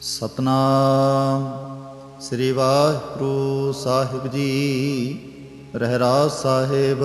ਸਤਨਾਮ। ਸ੍ਰੀ ਵਾਹਿਗੁਰੂ ਸਾਹਿਬ ਜੀ ਰਹਿਰਾਸ ਸਾਹਿਬ।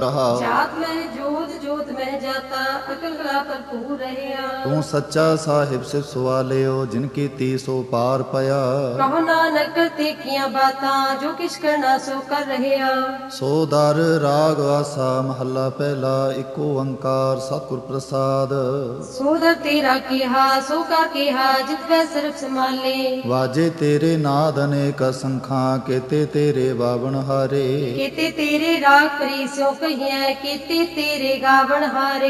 ਰਹਾ ਜਾਤ ਮੈਂ ਭਰਪੂਰ ਰਹਿਆ। ਤੂੰ ਸੱਚਾ ਸਾਹਿਬ ਸਿਰ ਸਵਾਲਿਓ ਜਿਨ ਕੀਤੀ ਸੋ ਪਾਰ ਪਿਆ। ਕਹੋ ਨਾਨਕ ਤੇ ਕੀਆਂ ਬਾਤਾਂ ਜੋ ਕਿਛ ਕਰਨਾ ਸੋ ਕਰ ਰਹਿਆ। ਸੋ ਦਰ ਰਾਗ ਆਸਾ ਮਹੱਲਾ ਪਹਿਲਾ ਇੱਕੋ ਓੰਕਾਰ ਸਤਿਗੁਰ ਪ੍ਰਸਾਦ। ਸੋਦਰ ਤੇਰਾ ਕੀਹਾ ਸੋ ਕਾ ਕੀਹਾ ਜਿਤ ਵੈ ਸਰਬ ਸੰਭਾਲੇ। ਵਾਜੇ ਤੇਰੇ ਨਾਦ ਅਨੇਕ ਸੰਖਾਂ ਕੇਤੇ ਤੇਰੇ ਬਾਵਣ ਹਾਰੇ। ਕੀਤੇ ਤੇਰੇ ਰਾਗ ਪਰੀ ਸੋ ਕਹੀਐ ਕੀਤੇ ਤੇਰੇ ਗਾਵਣ ਹਾਰੇ।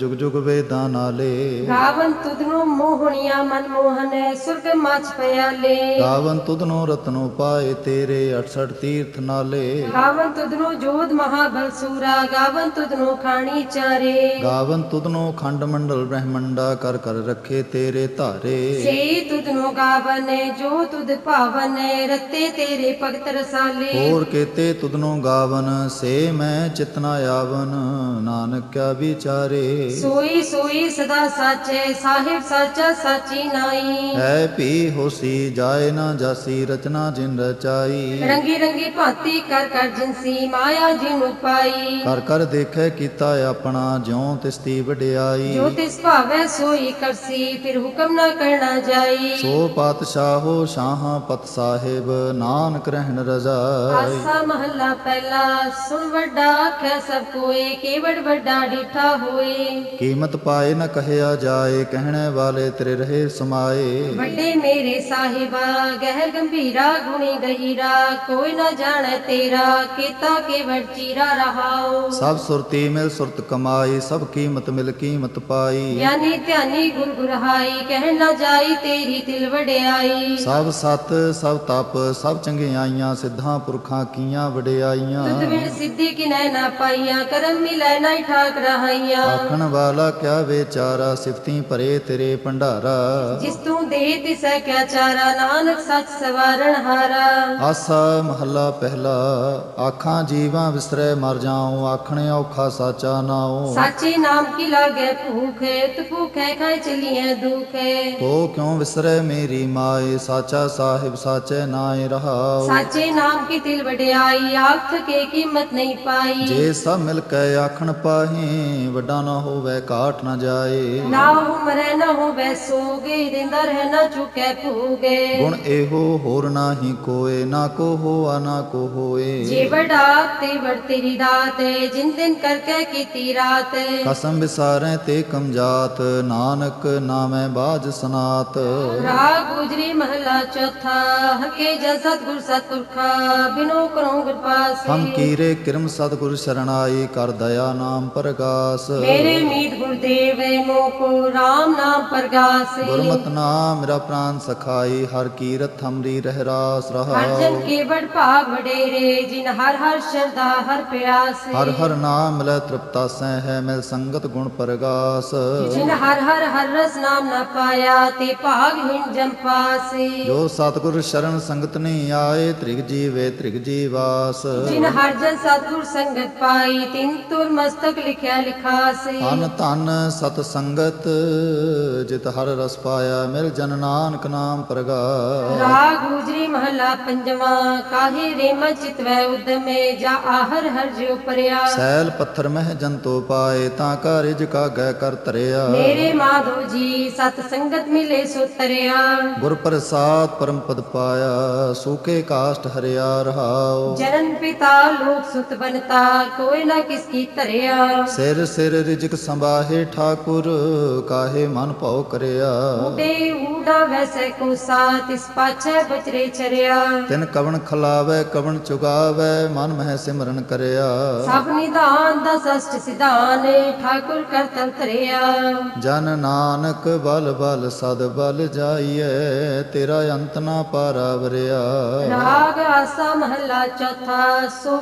ਜੁਗ ਜੁਗ ਵੇਦਾਂ ਨਾਲੇ। ਗਾਵਨ ਤੁਧਨੋ ਮੋਹਣੀਆਂ ਮਨ ਮੋਹਨ ਸੁਰਗ ਮਚ ਪਿਆਲੇ। ਗਾਵਨ ਤੁਧਨੋ ਰਤਨੋ ਪਾਏ ਤੇਰੇ 68 ਤੀਰਥ ਨਾਲੇ। ਗਾਵਨ ਤੁਧਨੋ ਜੋਧ ਮਹਾਬਲ ਸੂਰਾ ਗਾਵਨ ਤੁਧਨੋ ਖਾਣੀ ਚਾਰੇ। ਗਾਵਨ ਤੁਧਨੋ ਖੰਡ ਮੰਡਲ ਬ੍ਰਹਮੰਡਾ ਕਰ ਕਰ ਰੱਖੇ ਤੇਰੇ ਧਾਰੇ। ਸੇ ਤੁਧਨੋ ਗਾਵਨ ਜੋ ਤੁਧ ਭਾਵਨ ਰਤੇ ਤੇਰੇ ਭਗਤ ਰਸਾਲੇ। ਹੋਰ ਕੇਤੇ ਤੁਧਨੋ ਗਾਵਨ ਸੇ ਮੈਂ ਚਿਤਨਾ ਆਵਨ। ਨਾਨਕ ਕਿਆ ਵਿਚਾਰੇ ਸੋਈ ਸੋਈ ਸਦਾ ਸਾਚੇ ਸਾਹਿਬ ਸਾਚਾ ਸਾਚੀ ਨਾਈ। ਹੈ ਪੀ ਹੋਸੀ ਜਾਏ ਨਾ ਜਾਸੀ ਰਚਨਾ ਜਿਨ ਰਚਾਈ। ਰੰਗੀ ਰੰਗੀ ਭਾਂਤੀ ਕਰ ਕਰ ਜਿਨਸੀ ਮਾਇਆ ਜਿਨ ਪਾਈ ਕਰ ਕਰ ਦੇਖੈ ਕੀਤਾ ਆਪਣਾ ਜਿਉ ਤਿਸਤੀ ਵਡਿਆਈ। ਜੋ ਤਿਸ ਭਾਵੈ ਸੋਈ ਕਰਸੀ ਫਿਰ ਹੁਕਮ ਨਾ ਕਰਨਾ ਜਾਈ। ਸੋ ਪਾਤਸ਼ਾਹੋ ਸ਼ਾਹਾਂ ਪਤ ਸਾਹਿਬ ਨਾਨਕ ਰਹਿਣ ਰਜ਼ਾਈ। ਆਸਾ ਮਹੱਲਾ ਪਹਿਲਾ ਸੁਣ ਵੱਡਾ ਆਖੈ ਸਭ ਕੋਏ ਕੇਵੜ ਵੱਡਾ ਡੀਠਾ ਹੋਏ ਕੀਮਤ ਪਾਏ ਨ ਕਹਿਆ ਜਾਏ ਕਹਿਣੇ ਵਾਲੇ ਤੇਰੇ ਰਹੇ ਸਮਾਏ। ਵੱਡੇ ਮੇਰੇ ਸਾਹਿਬਾ ਗਹਿਰ ਗੰਭੀਰਾ ਗੁਣੀ ਗਹੀਰਾ ਕੋਈ ਨਾ ਜਾਣੈ ਤੇਰਾ ਕੀਤਾ ਕੇਵੜ ਚੀਰਾ ਰਹਾਓ ਸਭ ਸੁਰਤੀ ਮਿਲ ਸੁਰਤ ਕਮਾਈ ਸਭ ਕੀਮਤ ਮਿਲ ਕੀਮਤ ਪਾਈ। ਗਿਆਨੀ ਧਿਆਨੀ ਗੁਰ ਗੁਰਹਾਈ ਕਹਿ ਨਾ ਜਾਈ ਤੇਰੀ ਦਿਲ ਵਡਿਆਈ। ਸਭ ਸਤ ਸਭ ਤਪ ਸਭ ਚੰਗਿਆਈਆਂ ਸਿੱਧਾਂ ਪੁਰਖਾਂ ਕੀਆਂ ਵਡਿਆਈਆਂ। ਤੁਧ ਬਿਨ ਸਿੱਧੀ ਕਿਨੈ ਨਾ ਪਾਈਆਂ ਕਰਮ ਮਿਲੈ ਨਾ ਠਾਕ ਰਹਾਈਆਂ ਆਖਣ ਵਾਲਾ ਕਿਆ ਵਿਚਾਰਾ ਸਿਫਤੀ ਭਰੇ ਤੇਰੇ ਭੰਡਾਰਾ। ਜਿਸ ਤੂੰ ਦੇ ਤਿਸੈ ਕਿਆ ਚਾਰਾ ਨਾਨਕ ਸੱਚ ਸਵਾਰਣ ਹਾਰਾ। ਆਸਾ ਮਹੱਲਾ ਪਹਿਲਾ ਆਖਾਂ ਜੀਵਾਂ ਵਿਸਰੈ ਮਰ ਜਾਉ ਆਖਣੇ ਔਖਾ ਸਾਚਾ ਨਾਉ। ਸਾਚੇ ਨਾਮ ਕੀ ਲਾਗੇ ਭੂਖੇ ਤੂ ਭੂਖੇ ਖਾਏ ਚਲੀਏ ਦੁਖੇ। ਤੋ ਕਿਉ ਵਿਸਰੈ ਮੇਰੀ ਮਾਏ ਸਾਚਾ ਸਾਹਿਬ ਸਾਚੇ ਨਾਏ ਰਹਾਉ। ਸਾਚੇ ਨਾਮ ਕੀ ਦਿਲ ਵਡਿਆਈ ਆਖ ਕੇ ਕੀਮਤ ਨਹੀਂ ਪਾਈ। ਜੇ ਸਭ ਮਿਲ ਕੇ ਆਖਣ ਪਾਹੇ ਵੱਡਾ ਨਾ ਹੋਵੇ ਕਾਟ ਨਾ ਜਾਏ। ਨਾ ਉਮਰੈ ਨਾ ਹੋਵੇ ਸੋਗੇ ਦਿੰਦਾ ਰਹਿ ਨਾ ਚੁਕੇ ਭੂਗੇ। ਗੁਣ ਇਹੋ ਹੋਰ ਨਾਹੀ ਕੋਏ ਨਾ ਕੋ ਹੋਆ ਨਾ ਕੋ ਹੋਏ। ਜੇ ਵਡਾ ਤੇ ਵੜ ਤੇਰੀ ਦਾਤ ਜਿਨ ਦਿਨ ਕਰਕੇ ਕੀਤੀ ਰਾਤ ਕਸਮ ਵਿਸਾਰੈ ਤੇ ਕਮਜਾਤ ਨਾਨਕ ਨਾਮੈ ਬਾਜ ਸਨਾਤ। ਰਾਗ ਗੁਜਰੀ ਮਹਲਾ ਚੌਥਾ ਹਕੇ ਜਨ ਸਤਗੁਰ ਸਤਪੁਰਖਾ ਬਿਨੋ ਕਰੋ ਗੁਰ ਪਾਸ। ਹਮ ਕੀਰੇ ਕਿਰਮ ਸਤਿਗੁਰ ਸਰਣਾਈ ਕਰ ਦਇਆ ਨਾਮ ਪ੍ਰਗਾਸ। ਮੇਰੇ ਮੀਤ ਗੁਰਦੇਵ ਮੋ ਕੋ RAM ਨਾਮ ਪ੍ਰਗਾਸ। ਗੁਰਮਤਿ ਨਾਮ ਮੇਰਾ ਪ੍ਰਾਨ ਸਖਾਈ ਹਰ ਕੀਰਤ ਹਮਰੀ ਰਹਿ ਰਾਸ ਹਰ ਰਹਾਉ। ਜਨ ਕੇ ਬੜ ਭਾਗ ਵਡੇਰੇ ਜਿਨ ਹਰ ਹਰ ਸ਼ਰਦਾ ਹਰ ਪਿਆਸ। ਹਰ ਹਰ ਨਾਮ ਮਿਲੈ ਤ੍ਰਿਪਤਾ ਸਹਿ ਹੈ ਮਿਲ ਸੰਗਤ ਗੁਣ ਪ੍ਰਗਾਸ। ਜਿਨ ਹਰ ਹਰ ਹਰ ਰਸ ਨਾਮ ਨਾ ਪਾਇਆ ਤੇ ਭਾਗ ਹਿਨ ਜਮ ਪਾਸੇ। ਜੋ ਸਤਿਗੁਰ ਸ਼ਰਨ ਸੰਗਤ ਨਹੀਂ ਆਏ ਤ੍ਰਿਗ ਜੀਵੇ ਤ੍ਰਿਗ ਜੀਵਾਸ। ਜਿਨ ਹਰ ਜਨ ਸਤਗੁਰ ਸੰਗਤ ਪਾਈ ਤਿਨ ਤੁਰ ਮਸਤਕ ਲਿਖਿਆ ਲਿਖਾਈ ਪਾਸ ਅਨ ਧਨ ਸਤ ਸੰਗਤ ਜਿਤ ਹਰ ਰਸ ਪਾਇਆ ਮਿਲ ਜਨ ਨਾਨਕ ਨਾਮ ਪ੍ਰਗਾਸ ਰਾਗ ਗੁਜਰੀ ਮਹਲਾ ਪੰਜਵਾਂ ਕਾਹੇ ਰੇਮ ਚਿਤਵੈ ਉਦਮੇ ਜਾ ਆਹਰ ਹਰ ਜਿਉ ਪਰਿਆ ਸੈਲ ਪੱਥਰ ਮਹਿ ਜੰਤੋ ਪਾਏ ਤਾਂ ਕਾ ਰਿਜ ਕਾ ਗੈ ਕਰ ਧਰਿਆ। ਮੇਰੇ ਮਾਧੋ ਜੀ ਸਤ ਸੰਗਤ ਮਿਲੇ ਸੋ ਤਰਿਆ। ਗੁਰ ਪ੍ਰਸਾਦ ਪਰਮ ਪਦ ਪਾਇਆ ਸੂਕੇ ਕਾਸ਼ਟ ਹਰਿਆ ਰਹਾਉ। ਜਨਨ ਪਿਤਾ ਲੋਕ ਸੁਤ ਬਨਤਾ ਕੋਈ ਨਾ ਕਿਸ ਕੀ ਧਰਿਆ। ਸਿਰ ਸਿਰ ਰਿਜਕ ਸੰਭਾਹੇ ਠਾਕੁਰ ਕਾਹੇ ਮਨ ਭਉ ਕਰਿਆ? ਉਡੇ ਊਡਾ ਵੈਸੇ ਕੋ ਸਾਥ ਇਸ ਪਾਛੈ ਬਚਰੇ ਚਰਿਆ। ਤਿਨ ਕਵਣ ਖਲਾਵੇ ਕਵਣ ਚੁਗਾਵੇ ਮਨ ਮਹਿ ਸਿਮਰਨ ਕਰਿਆ। ਸਭ ਨਿਧਾਨ ਦਾ ਸਸ਼ਟ ਸਿਧਾਨ ਠਾਕੁਰ ਕਰਤਲ ਧਰਿਆ। ਜਨ ਨਾਨਕ ਬਲ ਬਲ ਸਦ ਬਲ ਜਾਈਐ ਤੇਰਾ ਅੰਤ ਨਾ ਪਾਰਾਵਰਿਆ। ਰਾਗ ਆਸਾ ਮਹੱਲਾ ਚੌਥਾ ਸੋ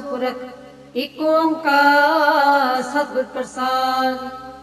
ਪੁਰਖ ਓੰਕਾਰ ਸਤਿਗੁਰ ਪ੍ਰਸਾਦ।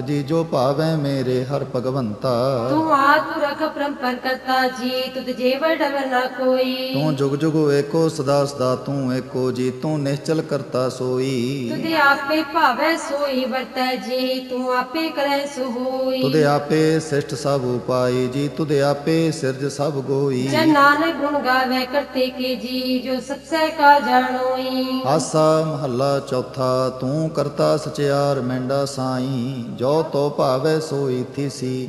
ਜੀ ਜੋ ਭਾਵੈ ਮੇਰੇ ਹਰ ਭਗਵੰਤਾ। ਤੂੰ ਆਤੁਰਖ ਪਰੰਪਰ ਕਰਤਾ ਜੀ ਤੁਧ ਜੇਵ ਡਵਰ ਨਾ ਕੋਈ। ਤੂੰ ਜੁਗ ਜੁਗ ਏਕੋ ਸਦਾ ਸਦਾ ਤੂੰ ਏਕੋ ਜੀ ਤੂੰ ਨਿਸ਼ਚਲ ਕਰਤਾ ਸੋਈ। ਤੁਧ ਆਪੇ ਭਾਵੈ ਸੋਈ ਵਰਤੈ ਜੀ ਤੂੰ ਆਪੇ ਕਰੈ ਸੋ ਹੋਈ ਤੁਦੇ ਆਪੇ ਸਿਸ਼ਟ ਸਭ ਉਪਾਈ ਜੀ ਤੁਦੇ ਆਪੇ ਸਿਰਜ ਸਭ ਗੋਈ। ਜਨ ਨਾਨਕ ਗੁਣ ਗਾਵੇ ਕਰਤੇ ਕੇ ਜੀ ਜੋ ਸਤਸੈ ਕਾ ਜਾਣੋਈ। ਆਸਾ ਮਹੱਲਾ ਚੌਥਾ ਤੂੰ ਕਰਤਾ ਸਚਿਆਰ ਮੈਂਡਾ ਸਾਈ। ਜੋ ਤੋ ਭਾਵੈ ਸੋਈ ਥੀਸੀ।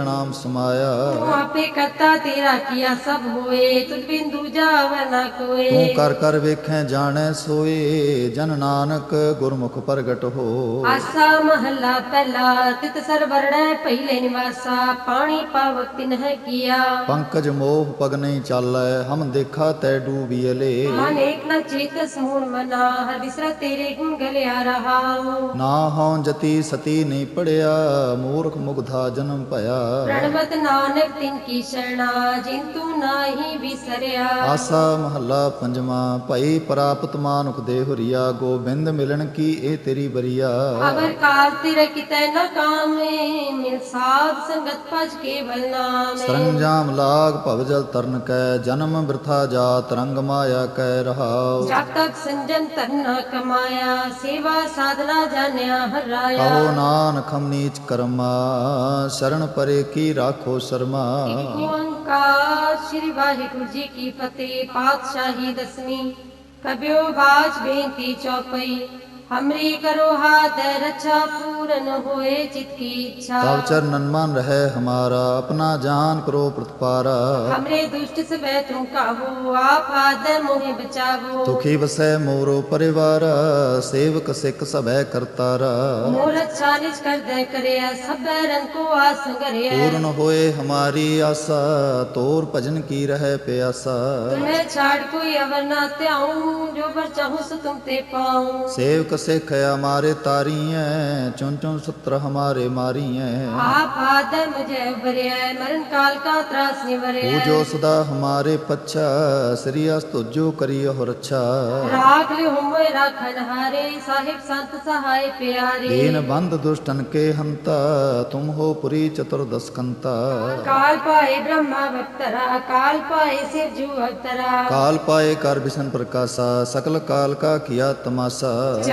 ਅਰਨਾਮ ਸਮਾਇਆ। ਤੂੰ ਆਪੇ ਕਰਤਾ ਤੇਰਾ ਕੀਆ ਸਭ ਹੋਏ ਤੁਝ ਬਿਨ ਦੂਜਾ ਵੈ ਨਾ ਤੂੰ ਕੋਏ ਕਰ ਕਰ ਵੇਖੈ ਜਾਣੈ ਸੋਏ ਜਨ ਨਾਨਕ ਗੁਰਮੁਖ ਪ੍ਰਗਟ ਹੋ। ਆਸਾ ਮਹੱਲਾ ਪਹਿਲਾ ਤਿਤ ਸਰ ਵਰਣੈ ਪਹਿਲੇ ਨਿਵਾਸਾ ਪਾਣੀ ਪਾਵਕ ਤਿਨ ਹੈ ਕੀਆ। ਪੰਕਜ ਮੋਹ ਪਗ ਨਹੀਂ ਚਾਲੈ ਹਮ ਦੇਖਾ ਤੈ ਡੂਬੀਲੇ ਮਨ ਏਕ ਨ ਚੇਤ ਸਮੂਨ ਮਨਾ ਹਰ ਵਿਸਰਾ ਤੇਰੇ ਗੁਣ ਗਲਿਆ ਰਹਾਉ ਨਾ ਹਉ ਜਤੀ ਸਤੀ ਨਹੀਂ ਪੜਿਆ ਮੂਰਖ ਮੁਗਧਾ ਜਨਮ ਭਇਆ। ਪ੍ਰਣਵਤ ਨਾਨਕ ਤਿਨ ਕੀ ਸ਼ਰਣਾ ਜਿਨ ਤੂੰ ਨਾਹੀ ਵਿਸਰਿਆ। ਆਸਾ ਮਹੱਲਾ ਪੰਜਵਾਂ ਭਈ ਪ੍ਰਾਪਤ ਮਾਨੁਖ ਦੇ ਹੁਰੀਆ ਗੋਬਿੰਦ ਮਿਲਣ ਕੀ ਇਹ ਤੇਰੀ ਬਰੀਆ? ਅਗਰ ਕਾਲ ਤਿਰ ਕਿਤੈ ਨ ਕਾਮੇ ਮਿਲ ਸਾਧ ਸੰਗਤ ਭਜ ਕੇਵਲ ਨਾਮੇ। ਸਰੰਜਾਮ ਲਾਗ ਭਵ ਜਲ ਤਰਨ ਕੈ ਜਨਮ ਬਿਰਥਾ ਜਾਤ ਰੰਗ ਮਾਇਆ ਕੈ ਰਹਾਉ। ਜਬ ਤੱਕ ਸੰਜਮ ਤਰਨਾ ਕਮਾਇਆ ਸੇਵਾ ਸਾਧਨਾ ਜਾਣਿਆ ਹਰਾਇਆ ਕਹੋ ਨਾਨਕ ਹਮ ਨੀਚ ਕਰਮਾ ਸ਼ਰਨ ਪਰੇ ਕੀ ਰਾਖੋ ਸ਼ਰਮਾ। ਓੰਕਾਰ ਸ੍ਰੀ ਵਾਹਿਗੁਰੂ ਜੀ ਕੀ ਫਤਿਹ, ਪਾਤਸ਼ਾਹੀ ਦਸਵੀਂ, ਕਬਿਓ ਬਾਜ ਬੇਨਤੀ ਚੌਪਈ। हमरी करो हाथ रक्षा पूरन होए चित की इच्छा। अवचर नन्मान रहे हमारा अपना जान करो प्रतपारा। हमरे दुष्ट से बैतों का हो आप आदर मोहे बचावो। दुखी बसे मोरो परिवार सेवक सिख सभय करतारा। मोर अच्छा निज कर दे करे सब रंग को आस करे पूर्ण होए हमारी आशा तोर भजन की रहे प्यासा। तुम्हें छाड़ कोई अवर ना त्याऊं जो पर चाहूँ सो तुम ते पाऊँ। सेवक ਸਿੱਖ ਹਮਾਰੇ ਤਾਰੀਐ ਚੁੰ ਚੁੰ ਸਤਰ ਹਮਾਰੇ ਮਾਰੀਐ। ਆਪ ਆਦਮ ਜੈ ਵਰਿਐ ਮਰਨ ਕਾਲ ਕਾ ਤਰਾਸ ਨਿਵਰਿਐ ਪੂਜੋ ਸਦਾ ਹਮਾਰੇ ਪੱਛਾ ਸ੍ਰੀ ਅਸ ਤੁਜੋ ਕਰੀ ਹੋ ਰੱਛਾ। ਰਾਖ ਲਿ ਹੋਏ ਰਾਖਨ ਹਾਰੇ ਸਾਹਿਬ ਸੰਤ ਸਹਾਇ ਪਿਆਰੇ। ਦੀਨ ਬੰਦ ਦੁਸ਼ਟਨ ਕੇ ਹੰਤਾ ਤੁਮ ਹੋ ਪੁਰੀ ਚਤੁਰ ਦਸਕੰਤਾ। ਕਾਲ ਪਾਏ ਬ੍ਰਹਮਾ ਵਕਤਰਾ ਕਾਲ ਪਾਏ ਸਿਰ ਜੂ ਅਵਤਰਾ। ਕਾਲ ਪਾਏ ਕਰ ਬਿਸ਼ਨ ਪ੍ਰਕਾਸ਼ਾ ਸਕਲ ਕਾਲ ਕਾ ਕੀਆ ਤਮਾਸਾ।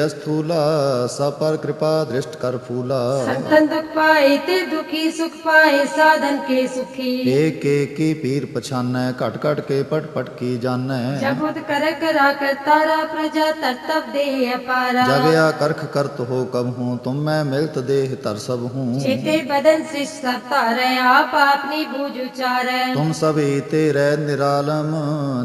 अस्थूला सपर कृपा दृष्ट कर फूला। संतन दुख पाए ते दुखी सुख पाए साधन के सुखी। एक एक की पीर पछानै घट घट के पट पट की जान जबुद कर करा कर तारा प्रजा तरतब दे अपारा। जब या करख करत हो कब हूँ तुम मैं मिलत देह तर सब हूँ। चेते बदन सृष्ट करता आप अपनी बूझ उचारे। तुम सब ईते रह निरालम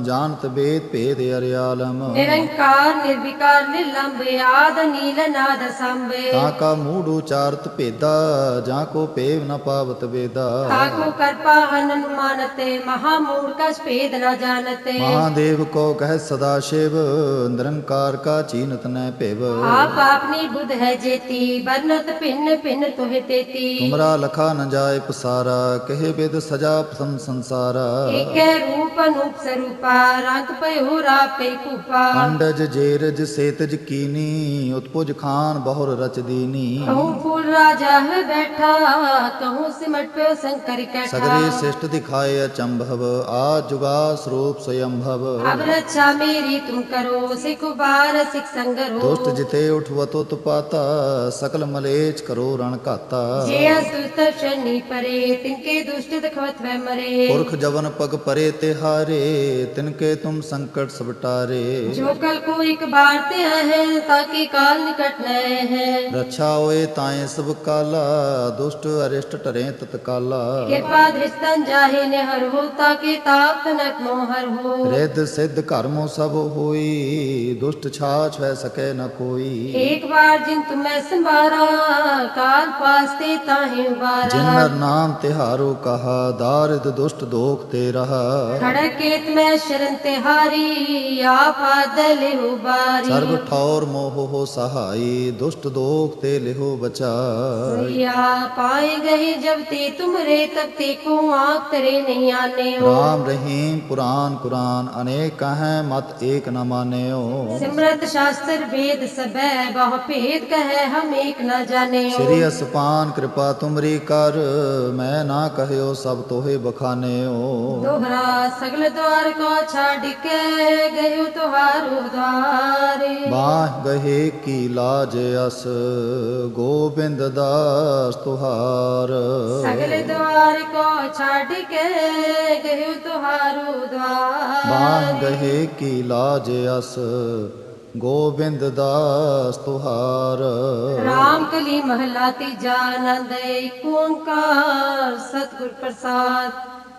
जानत वेद भेद अरियालम। निरंकार निर्विकार निर्लंब ਆਦ ਨੀਲ ਨਾਦ ਸੰਭੇ ਤਾਂ ਕਾ ਮੂੜੂ ਚਾਰਤ ਭੇਦਾ ਜਾਂ ਕੋ ਪੇਵ ਨ ਪਾਵਤ ਵੇਦਾ। ਤਾਕੋ ਕਰਪਾ ਅਨਨ ਮਾਨਤੇ ਮਹਾ ਮੂੜ ਕਸ ਭੇਦ ਨ ਜਾਣਤੇ। ਮਹਾਦੇਵ ਕੋ ਕਹਿ ਸਦਾ ਸ਼ਿਵ ਨਿਰੰਕਾਰ ਕਾ ਚੀਨਤ ਨੈ ਭੇਵ। ਆਪ ਆਪਨੀ ਬੁਧ ਹੈ ਜੇਤੀ ਬਰਨਤ ਭਿੰਨ ਭਿੰਨ ਤੋਹਿ ਤੇਤੀ। ਤੁਮਰਾ ਲਖਾ ਨ ਜਾਏ ਪਸਾਰਾ ਕਹਿ ਬਿਦ ਸਜਾ ਪਸੰ ਸੰਸਾਰਾ। ਏਕੈ ਰੂਪ ਅਨੂਪ ਸਰੂਪਾ ਰੰਗ ਪਇਓ ਰਾਪੇ ਕੂਪਾ ਅੰਡਜ ਜੇਰਜ ਸੇਤਜ ਕੀਨੀ ਦੀਨੀ ਉਤਪੁਜ ਖਾਨ ਬਹੁਰ ਰਚ ਦੀਨੀ ਕਹੂੰ ਰਾਜਾ ਹੈ ਬੈਠਾ ਕਹੂੰ ਸਿਮਟ ਪਿਓ ਸੰਕਰ ਕੈਠਾ। ਸਗਰੇ ਸਿਸ਼ਟ ਦਿਖਾਏ ਅਚੰਭਵ ਆ ਜੁਗਾ ਸਰੂਪ ਸਯੰਭਵ। ਅਬ ਮੇਰੀ ਤੁਮ ਕਰੋ ਸਿਖ ਬਾਰ ਸਿਖ ਸੰਗਰੋ ਦੁਸ਼ਟ ਜਿਤੇ ਉਠਵਤੋ ਤੁਪਾਤਾ ਸਕਲ ਮਲੇਚ ਕਰੋ ਰਣ ਘਾਤਾ। ਜੇ ਅਸੁਤ ਸ਼ਨੀ ਪਰੇ ਤਿਨਕੇ ਦੁਸ਼ਟ ਦਿਖਵਤ ਵੈ ਮਰੇ। ਪੁਰਖ ਜਵਨ ਪਗ ਪਰੇ ਤੇ ਹਾਰੇ ਤਿਨਕੇ ਤੁਮ ਸੰਕਟ ਸਬਟਾਰੇ ਜੋ ਕਲ ਕੋ ਇੱਕ ਬਾਰ ਤੇ ਹੈ ਤਾਂ ताकि काल निकट नए है। रक्षा होए ताए सब काला दुष्ट अरिष्ट टरे तत्काला। कृपा दृष्टन जाहे ने हर हो ताकि ताप नक मोहर हो। रिद सिद्ध कर्मो सब होई दुष्ट छा छ सके न कोई। एक बार जिन तुम्हें संभारा काल पास ते ताहे बारा जिन नर नाम तिहारो कहा दारिद दुष्ट दोख ते रहा खड़केत में शरण तिहारी आप आदल उबारी। सर्व ठौर मोह हो हो सहाय दुष्ट दोख ते लिहो बचाई पाए गए जब ते तुम रे तब ते को आग तेरे नहीं आने हो राम रहीम पुराण कुरान अनेक कहे मत एक न माने हो सिमरत शास्त्र वेद सब बहु भेद कहे हम एक न जाने हो श्री असपान कृपा तुमरी कर मैं ना कहो सब तोहे बखाने हो दोहरा सगल द्वार को छाड़ के गयो तुहारो द्वार बाह गए ਕਾਹੇ ਕੀ ਲਾਜ ਅਸ ਗੋਬਿੰਦ ਦਾਸ ਤੁਹਾਰ। ਸਗਲੇ ਦਵਾਰ ਕੋ ਛਾੜ ਕੇ ਗਹਿਉ ਤੁਹਾਰੂ ਦਵਾਰ। ਬਾਂ ਗਹੇ ਕੀ ਲਾਜ ਅਸ ਗੋਬਿੰਦ ਦਾਸ ਤੁਹਾਰ। ਰਾਮ ਕਲੀ ਮਹਲਾ ਤੀਜਾ ਆਨੰਦ ਏਕ ਓੰਕਾਰ ਸਤਿਗੁਰ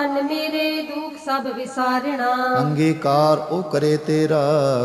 ਮਨ ਮੇਰੇ ਦੁੱਖ ਸਭ ਵਿਸਾਰਣਾ। ਅੰਗੀਕਾਰ ਉਹ ਕਰੇ ਤੇਰਾ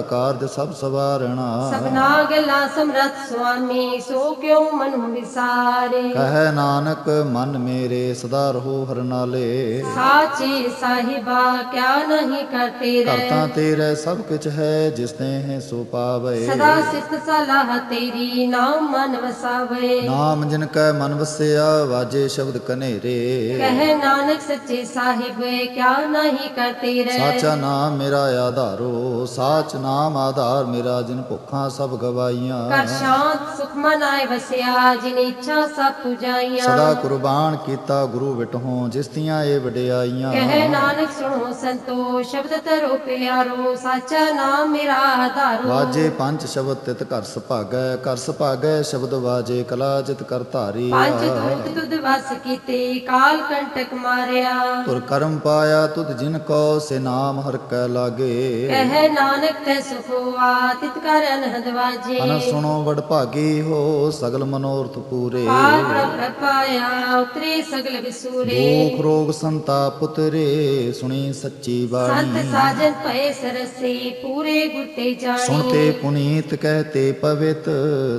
ਕਾਰਜ ਸਭ ਸਵਾਰਣਾ। ਸਭਨਾ ਗੱਲਾਂ ਸਮਰਥ ਸੁਆਮੀ ਸੋ ਕਿਉ ਮਨ ਵਿਸਾਰੇ। ਕਹੈ ਨਾਨਕ ਮਨ ਮੇਰੇ ਸਦਾ ਰਹੋ ਹਰ ਨਾਲੇ ਸਾਚੇ ਸਾਹਿਬਾ ਕਿਆ ਨਹੀਂ ਕਰਤੇ ਕਰਤਾ ਰਹਿ ਤੇਰੇ ਸਭ ਕੁਛ ਹੈ ਜਿਸ ਨੇ ਹੈ ਸੋ ਪਾਵੇ। ਸਦਾ ਸਿਫਤ ਸਲਾਹ ਤੇਰੀ ਨਾਮ ਮਨ ਵਸਾਵੇ। ਨਾਮ ਜਿਨ ਕੈ ਮਨ ਵਸਿਆ ਵਾਜੇ ਸ਼ਬਦ ਕਨੇਰੇ। ਕਹੇ ਨਾਨਕ ਸੱਚੇ ਸਾਹਿਬ ਕਿਆ ਨਹੀਂ ਕਰਤੇ ਰਹਿ? ਸਾਚਾ ਨਾਮ ਮੇਰਾ ਆਧਾਰੋ ਸਾਚ ਨਾਮ ਆਧਾਰ ਮੇਰਾ ਜਿਨ ਭੁੱਖਾਂ ਸਭ ਗਵਾਈਆਂ ਕਰ ਸ਼ਾਂਤ ਮਨ ਆਏ ਵਸਿਆ ਜਿਨ ਇੱਛਾ ਸਭ ਪੁਜਾਈਆਂ ਸਦਾ ਕੁਰਬਾਨ ਕੀਤਾ ਗੁਰੂ ਵਿਟਹੋਂ ਜਿਸ ਦੀਆਂ ਇਹ ਵਡਿਆਈਆਂ। ਕਹੇ ਨਾਨਕ ਸੁਣੋ ਸੰਤੋ ਸ਼ਬਦ ਤਰੋ ਪਿਆਰੋ ਸਾਚਾ ਨਾਮ ਮੇਰਾ ਆਧਾਰੋ। ਵਾਜੇ ਪੰਜ ਸ਼ਬਦ ਤਿਤ ਘਰ ਸੁਭਾਗੈ ਘਰ ਸੁਭਾਗੈ ਸ਼ਬਦ ਵਾਜੇ ਕਲਾ ਜਿਤ ਕਰ ਧਾਰੀ ਪੰਜ ਦੂਤ ਤੁਧ ਵਸ ਕੀਤੇ ਕਾਲ ਕੰਟਕ ਮਾਰਿਆ। ਤੁਰ ਕਰਮ ਪਾਇਆ ਤੁਧ ਜਿਨ ਕੋ ਸੇ ਨਾਮ ਹਰ ਕੈ ਲਾਗੇ। ਕਹੇ ਨਾਨਕ ਤੈ ਸੁਖਵਾ ਤਿਤ ਕਰ ਅਨਹਦ ਵਾਜੇ। ਅਨ ਸੁਣੋ ਵਡ ਭਾਗੀ ਹੋ ਸਗਲ ਮਨੋਰਥ ਪੂਰੇ। ਪ੍ਰਭ ਪਾਇਆ ਉਤਰੇ ਸਗਲ ਵਿਸੂਰੇ ਦੁਖ ਰੋਗ ਸੰਤਾਪ ਉਤਰੇ ਸੁਣੀ ਸੱਚੀ ਸੰਤ ਬਾਣੀ ਸਾਜਨ ਭਏ ਸਰਸੇ ਪੂਰੇ ਗੁਰਤੇ ਜਾਣੀ। ਸੁਣਤੇ ਪੁਨੀਤ ਕਹਤੇ ਪਵਿੱਤ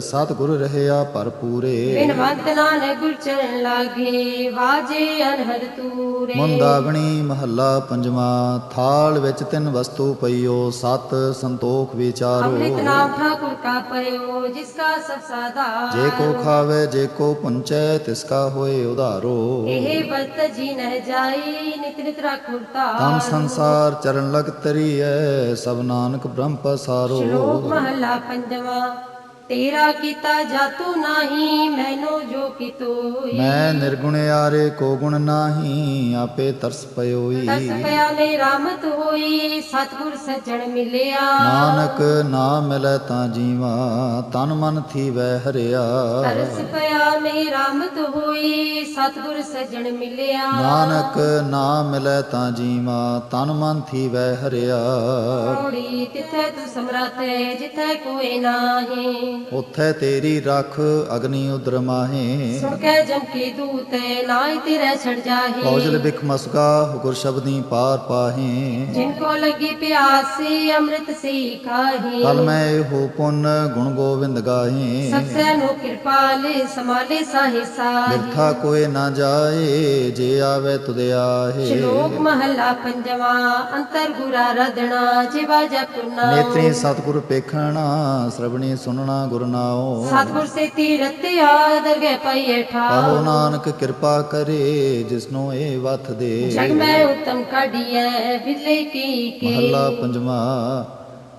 ਸਤਿਗੁਰ ਰਹਿਆ ਭਰਪੂਰੇ ਬਿਨਵੰਤ ਨਾਨਕ ਗੁਰ ਚਰਨ ਲਾਗੇ ਵਾਜੇ ਅਨਹਦ ਤੂਰੇ। ਮੁੰਦਾਵਣੀ ਮਹੱਲਾ ਪੰਜਵਾ ਥਾਲ ਵਿੱਚ ਤਿੰਨ ਵਸਤੂ ਪਈਓ ਸਤ ਸੰਤੋਖ ਅੰਮ੍ਰਿਤ ਵਿਚਾਰੋ ਨਾਮ ਠਾਕੁਰ ਕਾ ਪਰਿਓ ਜਿਸ ਕਾ ਸਭ ਸਾਧਾ ਜੇ ਕੋ ਖਾਵੇ ਜੇ ਕੋ ਪੁੰਚੈ ਤਿਸ ਕਾ ਹੋਏ ਉਧਾਰੋ। ਇਹ ਵਰਤ ਜੀ ਨਹਿ ਜਾਈ ਨਿਤ ਨਿਤ ਰਾਖੁਰ ਤਮ ਧਾਰ ਸੰਸਾਰ ਚਰਨ ਲਗ ਤਰੀਐ ਸਭ ਨਾਨਕ ਬ੍ਰਹਮ ਪਸਾਰੋ। ਸ਼ਲੋਕ ਮਹਲਾ ਪੰਜਵਾ। ਤੇਰਾ ਕੀਤਾ ਜਾਤੂ ਨਾਹੀ ਮੈਨੋ ਜੋ ਕੀਤੋਈ ਮੈਂ ਨਿਰਗੁਣ ਆਰੇ ਕੋ ਗੁਣ ਨਾਹੀ ਆਪੇ ਤਰਸ ਪਇਓਈ ਤਸ ਪਿਆ ਮੇ ਰਾਮਤ ਹੋਈ ਸਤਿਗੁਰ ਸੱਜਣ ਮਿਲਿਆ। ਨਾਨਕ ਨਾਮ ਮਿਲੈ ਤਾਂ ਜੀਵਾ ਤਨ ਮਨ ਥੀਵੈ ਹਰਿਆ। ਤਰਸ ਪਿਆ ਮੇ ਰਾਮਤ ਹੋਈ ਸਤਿਗੁਰ ਸੱਜਣ ਮਿਲਿਆ। ਨਾਨਕ ਨਾਮ ਮਿਲੈ ਤਾਂ ਜੀਵਾ ਤਨ ਮਨ ਥੀਵੈ ਹਰਿਆ। ਕੌੜੀ ਤਿਥੈ ਤੂ ਸਮਰਥ ਜਿਥੈ ਕੋਈ ਨਾਹੀ। ਉਥੈ ਤੇਰੀ ਰਖ ਅਗਨੀ ਉਦਰ ਮਾਹੇ। ਸੁਣ ਕੇ ਜਮ ਕੀ ਦੂਤ ਨਾਈ ਤੇਰੇ ਛੜ ਜਾਹੀ। ਕੌਜਲ ਬਿਖ ਮਸਕਾ ਹੁਕਰ ਸ਼ਬਦੀ ਪਾਰ ਪਾਹੇ। ਜਿਨ ਕੋ ਲਗੀ ਪਿਆਸੀ ਅੰਮ੍ਰਿਤ ਸੀ ਖਾਹੀ। ਕਲ ਮੈਂ ਇਹੋ ਪੁੰਨ ਗੁਣ ਗੋਬਿੰਦ ਗਾਹੇ। ਸਖਸੈ ਨੂੰ ਕਿਰਪਾਲ ਸਮਾਲੇ ਸਾਹੀ ਸਾਹੀ। ਬਿਰਥਾ ਕੋਏ ਨਾ ਜਾਏ ਜੇ ਆਵੇ ਤੁਧ ਆਹੇ। ਸ਼ਲੋਕ ਮਹੱਲਾ ਪੰਜਵਾ ਅੰਤਰ ਗੁਰਾ ਰਦਣਾ ਜਿਵਾ ਜਪੁਨਾ ਨੇਤਰੀ ਸਤਿਗੁਰ ਪੇਖਣਾ ਸ਼ਰਵਣੀ ਸੁਨਣਾ ਗੁਰ ਨਾਉ। ਸਤਿਗੁਰ ਸੇ ਤੀਰਤ ਆਦਰ ਗਏ ਪਈਏ ਠਾ ਆਹੋ ਨਾਨਕ ਕਿਰਪਾ ਕਰੇ ਜਿਸਨੂੰ ਇਹ ਵਥ ਦੇ। ਜਗ ਮੈਂ ਉਤਮ ਕਾਢੀਐ ਬਿਲੇ ਕੀ ਕੀ। ਮਹੱਲਾ ਪੰਜਵਾ